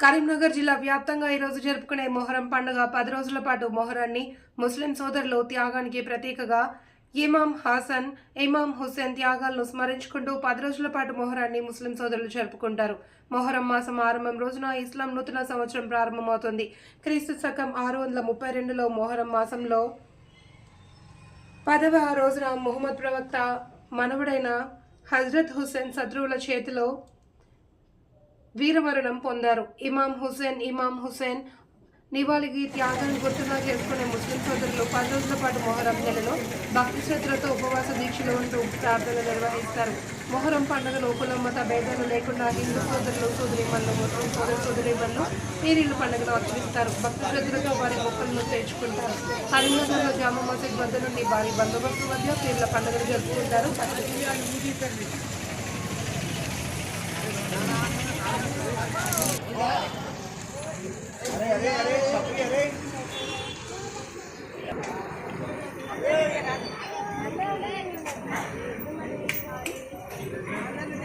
కరీంనగర్ జిల్లా వ్యాప్తంగా ఈరోజు జరుపుకునే మొహరం పండుగ పది రోజుల పాటు మొహరాన్ని ముస్లిం సోదరులు త్యాగానికి ప్రతీకగా ఇమాం హాసన్ ఇమాం హుస్సేన్ త్యాగాలను స్మరించుకుంటూ పది రోజుల పాటు మొహరాన్ని ముస్లిం సోదరులు జరుపుకుంటారు. మొహరం మాసం ఆరంభం రోజున ఇస్లాం నూతన సంవత్సరం ప్రారంభమవుతుంది. క్రీస్తు శకం ఆరు వందల ముప్పై రెండులో మొహరం మాసంలో పదవ రోజున మొహమ్మద్ ప్రవక్త మనవుడైన హజ్రత్ హుస్సేన్ శత్రువుల చేతిలో వీరమరణం పొందారు. ఇమాం హుసేన్ ఇమాం హుసేన్ నివాళికి త్యాగాన్ని గుర్తుగా చేసుకునే ముస్లిం సోదరులు పది రోజుల పాటు మొహరం నెలలో భక్తి శ్రద్ధలతో ఉపవాస దీక్షలు ఉంటూ ప్రార్థనలు నిర్వహిస్తారు. మొహరం పండుగను కులం మత భేదాలు లేకుండా హిందూ సోదరులు సోదరిమల్లు ముస్లిం సోదరు సోదరిమల్లు పీరీలు పండుగను ఆచరిస్తారు. భక్తి శ్రద్ధలతో వారి మొక్కలను తెచ్చుకుంటారు కరీంనగర్లో జామ మసీద్ వద్ద నుండి భారీ బందోబస్తు మధ్య పీర్ల పండుగను జరుపుకుంటారు.